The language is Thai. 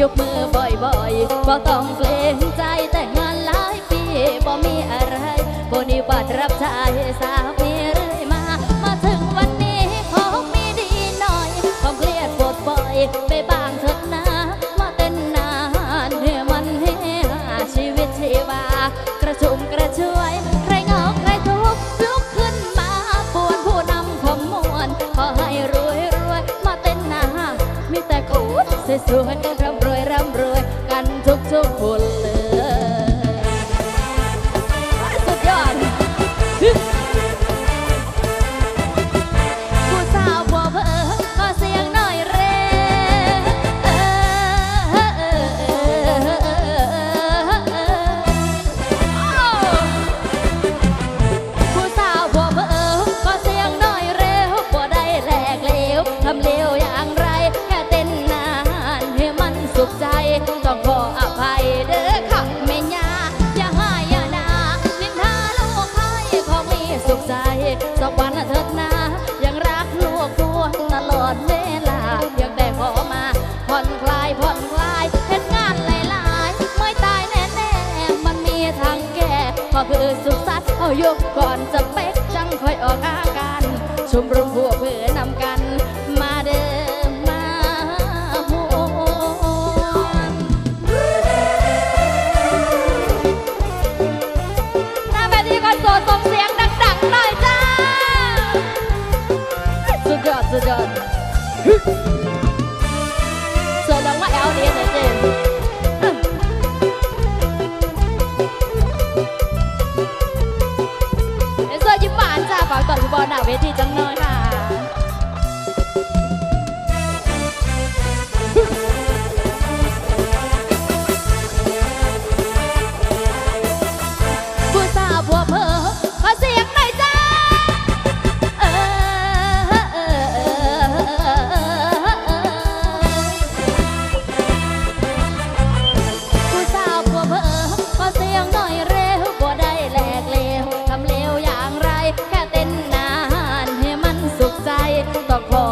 ยกมือบ่อยๆบ่ต้องเกรงใจแต่งานหลายปีบ่มีอะไรบนิบัติรับใช้ วสวยสวยต้องร่ำรวยร่ำรวยกันทุกทุกคนเลยสุดยอด ต้องขออภัยเด้อค่ะแม่ยาอย่าห้ยานานินทาลูกให้ขอมีสุขใจสวรรค์เถิดนายังรักลูกทัวตลอดเวลายังได้ขอมาผ่อนคลายผ่อนคลายเห็นงานหลายๆไม่ตายแน่ๆมันมีทางแก้ก็คือสุขสันต์เอายกก่อนสเปกจังคอยออกอาการชมรมพวก dần dần Giờ đóng mắt áo đi, em thấy tìm Đến giờ những bạn ra vào tuần của bọn nào về thì chẳng nơi hả trouble.